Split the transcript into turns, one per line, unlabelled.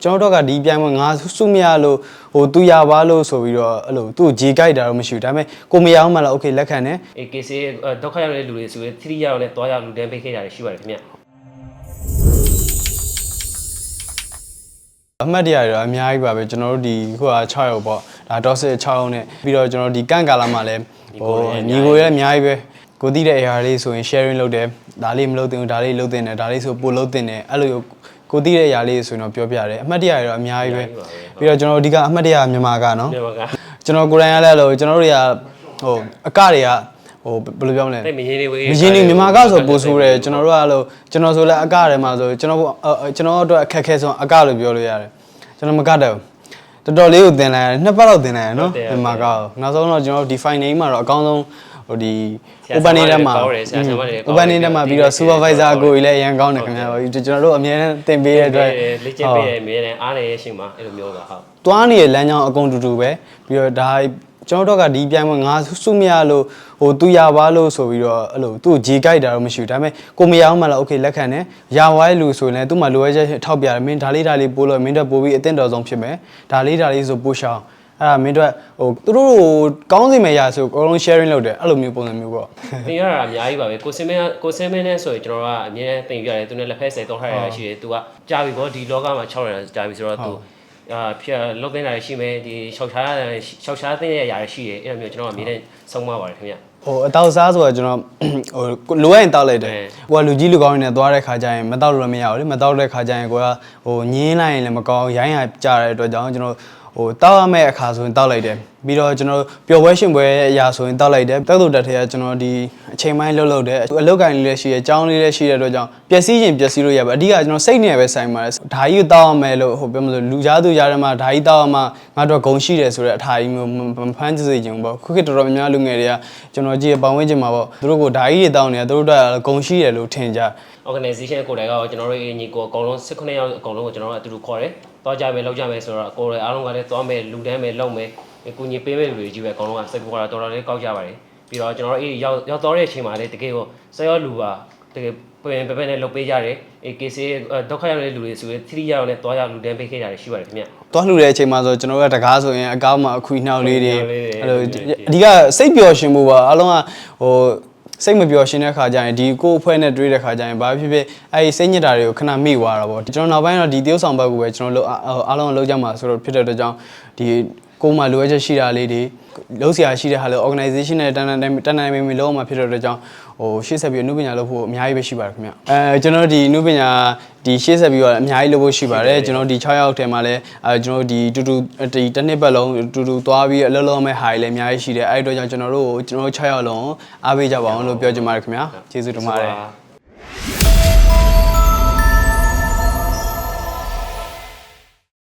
ကျွန်တော်တို့ကဒီပြိုင်ပွဲငါစုမရလို့ဟိုသူရပါလို့ဆိုပြီးတော့အဲ့လိုသူ့ကိုဂျေကိုက်တာတော့မရှိဘူးဒါပေမဲ့ကိုမရအောင်မှလည်းโอเคလက်ခံတယ်
အေ KC ဒုက္ခရောက်တဲ့လူတွေဆိုရင်3ရောက်နဲ့တွားရောက်လူတန်းပေးခဲ့တာရှိပါတယ်ခင်ဗျ
အမှတ်တရတွေတော့အများကြီးပါပဲကျွန်တော်တို့ဒီခုက6ရောက်ပေါ့ဒါတော့စစ်6ရောက်နဲ့ပြီးတော့ကျွန်တော်ဒီကန့်ကာလာမှာလည်းဟိုညီကိုရဲ့အများကြီးပဲကိုသိတဲ့အရာလေးဆိုရင် sharing လုပ်တယ်ဒါလေးမလုပ်သင့်ဘူးဒါလေးလုပ်သင့်တယ်ဒါလေးဆိုပို့လုပ်သင့်တယ်အဲ့လို ကိုသိတဲ့အရာလေးဆိုရင်တော့ပြောပြတယ်အမှတ်တရတွေတော့အများကြီးပဲပြီးတော့ကျွန်တော်အဓိကအမှတ်တရမြန်မာကနော်
မြန်မာက
ကျွန်တော်ကိုယ်တိုင်ရလဲလို့ကျွန်တော်တို့တွေကဟိုအကတွေကဟိုဘယ်လိုပြောမလဲ
တိတ်မရင်းနေဝေး
မရင်နေမြန်မာကဆိုပို့ဆိုးတယ်ကျွန်တော်တို့ကလို့ကျွန်တော်ဆိုလဲအကထဲမှာဆိုကျွန်တော်ကျွန်တော်တို့အခက်ခဲဆုံးအကလို့ပြောလို့ရတယ်ကျွန်တော်မကတဲ့ဘူးတော်တော်လေးကိုသင်လိုက်ရတယ်နှစ်ပတ်လောက်သင်လိုက်ရနော်မြန်မာကနောက်ဆုံးတော့ကျွန်တော်ဒီ final မှာတော့အကောင်းဆုံး ဟိုဒီ open ထဲမှာ open ထဲမှာပြီးတော့ supervisor ကိုကြီးလည်းအရင်ကောင်းတယ်ခင်ဗျာကျွန်တော်တို့အများနဲ့သင်ပေးရတဲ့အတွက်
လေ့ကျင့်ပေးရအမြဲတမ်းအားနေရရှိမှာအဲ့လိုမျိုးပါဟုတ်
သွားနေတဲ့လမ်းကြောင်းအကုန်တူတူပဲပြီးတော့ဒါကျွန်တော်တို့ကဒီပြိုင်ပွဲငါစုမရလို့ဟိုသူရပါလို့ဆိုပြီးတော့အဲ့လိုသူ့ကိုဂျေကိုက်တာတော့မရှိဘူးဒါပေမဲ့ကိုမရအောင်မှလည်းโอเคလက်ခံတယ်ရဝိုင်းလူဆိုရင်လည်းသူ့မှာလိုအပ်ချက်ထောက်ပြတယ်မင်းဒါလေးဒါလေးပို့လို့မင်းတို့ပို့ပြီးအသင့်တော်ဆုံးဖြစ်မယ်ဒါလေးဒါလေးဆိုပို့ရှောင်း အဲ့ဒါမင်းတို့ဟိုသူတို့ကိုကောင်းစီမယ်ရဆိုအကုန်လုံး sharing လုပ်တယ်အဲ့လိုမျိုးပုံစံမျိုးပေါ့
သင်ရတာအများကြီးပါပဲကိုစင်မင်းကိုစင်မင်းနဲ့ဆိုရင်ကျွန်တော်ကအမြဲတမ်းသင်ပြရတယ်သူနဲ့လက်ဖက်ဆိုင်တော့ထားရတာရှိတယ်သူကကြားပြီပေါ့ဒီလောကမှာ6ရတာကြားပြီဆိုတော့သူအာဖြတ်လုတ်သိနေတာရှိမယ်ဒီရှောက်ချားရှောက်ချားသိတဲ့ຢာရရှိတယ်အဲ့လိုမျိုးကျွန်တော်ကအမြဲတမ်းဆုံးမပါတယ်ခင်ဗျ
ဟိုအတောက်စားဆိုတော့ကျွန်တော်ဟိုလိုရရင်တောက်လိုက်တယ်ကိုကလူကြီးလူကောင်းနေနဲ့သွားတဲ့ခါကျရင်မတောက်လို့လည်းမရဘူးလေမတောက်တဲ့ခါကျရင်ကိုကဟိုညင်းလိုက်ရင်လည်းမကောင်းရိုင်းရကြတဲ့အတွက်ကြောင့်ကျွန်တော်ဟိုတောက်ရမယ့်အခါဆိုရင်တောက်လိုက်တယ်ပြီးတော့ကျွန်တော်ပျော်ပွဲရှင်ပွဲအရာဆိုရင်တောက်လိုက်တယ်တောက်လို့တက်ထဲကကျွန်တော်ဒီအချိန်ပိုင်းလှုပ်လှုပ်တယ်အလုတ်ကင်လေးလည်းရှိတယ်ကြောင်းလေးလည်းရှိတဲ့အတွက်ကြောင့်ပျက်စီးရင်ပျက်စီးလို့ရပါအဓိကကျွန်တော်စိတ်နဲ့ပဲဆိုင်ပါတယ်ဓာကြီးကိုတောက်ရမယ်လို့ဟိုပြောမလို့လူကြားသူကြားထဲမှာဓာကြီးတောက်ရမှငါတို့ဂုံရှိတယ်ဆိုတဲ့အထာကြီးမျိုးမဖမ်းစေချင်ဘူးပေါ့ခုခေတ်တော်တော်များများလူငယ်တွေကကျွန်တော်ကြည့်ရပောင်ဝင်းချင်မှာပေါ့သူတို့ကဓာကြီးတွေတောက်နေတာသူတို့ကဂုံရှိတယ်လို့ထင်ကြ
organization ကိုယ်တိုင်ကကျွန်တော်တို့ညီကိုအကုန်လုံး18ယောက်အကုန်လုံးကိုကျွန်တော်တို့အတူတူခေါ်တယ်။သွားကြမယ်လောက်ကြမယ်ဆိုတော့ကိုယ်တိုင်အားလုံးကလည်းသွားမယ်လူတန်းမယ်လုပ်မယ်။ကိုညီပေးမဲ့လူတွေကြီးပဲအကုန်လုံးကစိတ်ပေါ်တာတော်တော်လေးကောက်ကြပါတယ်။ပြီးတော့ကျွန်တော်တို့အေးရောက်ရောက်တော့တဲ့အချိန်မှာလည်းတကယ်ကိုဆက်ရောလူပါ တကယ်ပြင်ပပနဲ့လုပ်ပေးကြတယ်။ AKC ဒုက္ခရောက်တဲ့လူတွေဆိုရင်3ရောက်နဲ့သွားရောက်လူတန်းပေးခဲ့ကြတယ်ရှိပါတယ်ခင်ဗျ။
သွားလှူတဲ့အချိန်မှာဆိုကျွန်တော်တို့ကတကားဆိုရင်အကောင်းမှာအခွေနှောက်လေးတွေ
အခွေနှောက်လေးတွေ
အဲ့လိုအဓိကစိတ်ပျော်ရှင်မှုပါအလုံးကဟိုစိတ်မပျော်ရှင်တဲ့ခါကျရင်ဒီကိုယ်အဖွဲ့နဲ့တွေ့တဲ့ခါကျရင်ဘာဖြစ်ဖြစ်အဲ့ဒီစိတ်ညစ်တာတွေကိုခဏမိသွားတာပေါ့ကျွန်တော်နောက်ပိုင်းတော့ဒီတယောက်ဆောင်ဘက်ကိုပဲကျွန်တော်တို့အားလုံးကလောက်ကြမှာဆိုတော့ဖြစ်တဲ့အတွက်ကြောင့်ဒီ ကိုယ်မှလိုအပ်ချက်ရှိတာလေးတွေလုံးဆရာရှိတဲ့ဟာလေ organization နဲ့တန်တန်တန်တန်တန်မင်းမလုံးမှာဖြစ်တဲ့အတွက်ကြောင့်ဟိုရှေ့ဆက်ပြီးအမှုပညာလုပ်ဖို့အများကြီးပဲရှိပါတယ်ခင်ဗျအဲကျွန်တော်တို့ဒီအမှုပညာဒီရှေ့ဆက်ပြီးတော့အများကြီးလုပ်ဖို့ရှိပါတယ်ကျွန်တော်ဒီ6ရောက်ထဲမှာလည်းအဲကျွန်တော်တို့ဒီတူတူဒီတစ်နှစ်ပတ်လုံးတူတူသွားပြီးအလုပ်လုပ်မဲ့ဟာတွေလည်းအများကြီးရှိတယ်အဲ့ဒီအတွက်ကြောင့်ကျွန်တော်တို့ကိုကျွန်တော်တို့6ရောက်လုံးအားပေးကြပါအောင်လို့ပြောချင်ပါတယ်ခင်ဗျာကျေးဇူးတင်ပါတယ်